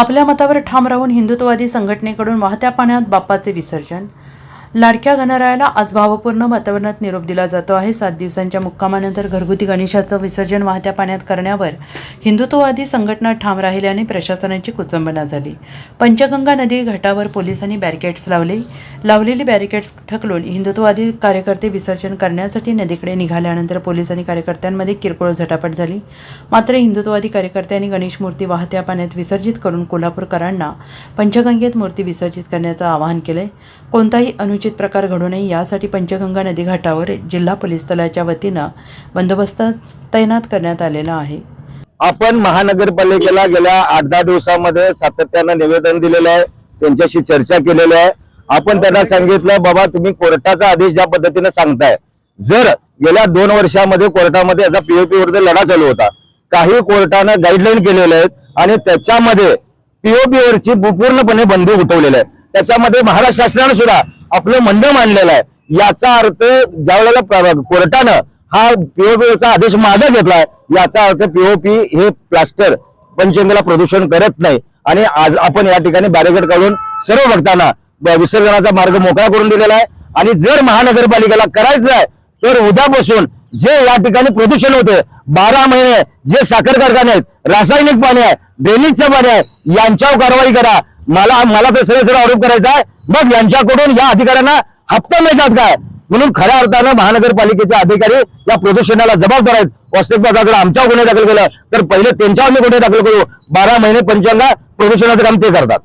आपल्या मतावर ठाम राहून हिंदुत्ववादी संघटनेकडून वाहत्या पाण्यात बाप्पाचे विसर्जन लाडक्या गणरायाला आज भावपूर्ण वातावरणात निरोप दिला जातो आहे. सात दिवसांच्या मुक्कामानंतर घरगुती गणेशाचं विसर्जन वाहत्या पाण्यात करण्यावर हिंदुत्ववादी संघटना ठाम राहिल्याने प्रशासनाची कुचंबना झाली. पंचगंगा नदी घाटावर पोलिसांनी बॅरिकेड्स लावले. लावलेली बॅरिकेड्स ठकलून हिंदुत्ववादी कार्यकर्ते विसर्जन करण्यासाठी नदीकडे निघाल्यानंतर पोलिसांनी कार्यकर्त्यांमध्ये किरकोळ झटापट झाली. मात्र हिंदुत्ववादी कार्यकर्त्यांनी गणेश मूर्ती वाहत्या पाण्यात विसर्जित करून कोल्हापूरकरांना पंचगंगेत मूर्ती विसर्जित करण्याचं आवाहन केलंय. कोणताही अनु अनुचित प्रकार घडू नये यासाठी पंचगंगा नदी घाटावर जिल्हा पोलीस दलाच्या वतीनं बंदोबस्त तैनात करण्यात आलेला आहे. आपण महानगरपालिकेला गेल्या आठ दहा दिवसामध्ये सातत्यानं निवेदन दिलेलं आहे. त्यांच्याशी चर्चा केलेली आहे. आपण त्यांना सांगितलं बाबा तुम्ही कोर्टाचा आदेश ज्या पद्धतीने सांगताय. जर गेल्या दोन वर्षामध्ये कोर्टामध्ये याचा पीओपी वरती लढा चालू होता. काही कोर्टानं गाईडलाईन केलेले आहेत आणि त्याच्यामध्ये पीओपी वरची पूर्णपणे बंदी उठवलेली आहे त्याच्यामध्ये महाराष्ट्र शासनानं सुद्धा आपलं म्हणणं मांडलेलं आहे. याचा अर्थ ज्या वेळेला कोर्टानं हा पीओपीचा आदेश मागे घेतलाय याचा अर्थ पीओपी हे प्लास्टर पंचगंगेला प्रदूषण करत नाही. आणि आज आपण या ठिकाणी बॅरिकेड काढून सर्व भक्तांना विसर्जनाचा मार्ग मोकळा करून दिलेला आहे. आणि जर महानगरपालिकेला करायचं आहे तर उद्यापासून जे या ठिकाणी प्रदूषण होते बारा महिने जे साखर कारखाने आहेत रासायनिक पाणी आहे ड्रेनेजचं पाणी आहे यांच्यावर कारवाई करा. मला मला तर सरळ सरळ आरोप करायचा आहे. मग यांच्याकडून या अधिकाऱ्यांना हप्ता मिळतात काय? म्हणून खऱ्या अर्थानं महानगरपालिकेचे अधिकारी या प्रदूषणाला जबाबदार आहेत वास्तविक जर आमच्यावर गुन्हे दाखल केला. तर पहिले त्यांच्यावर मी गुन्हे दाखल करू. बारा महिने पंचांना प्रदूषणाचं काम ते करतात.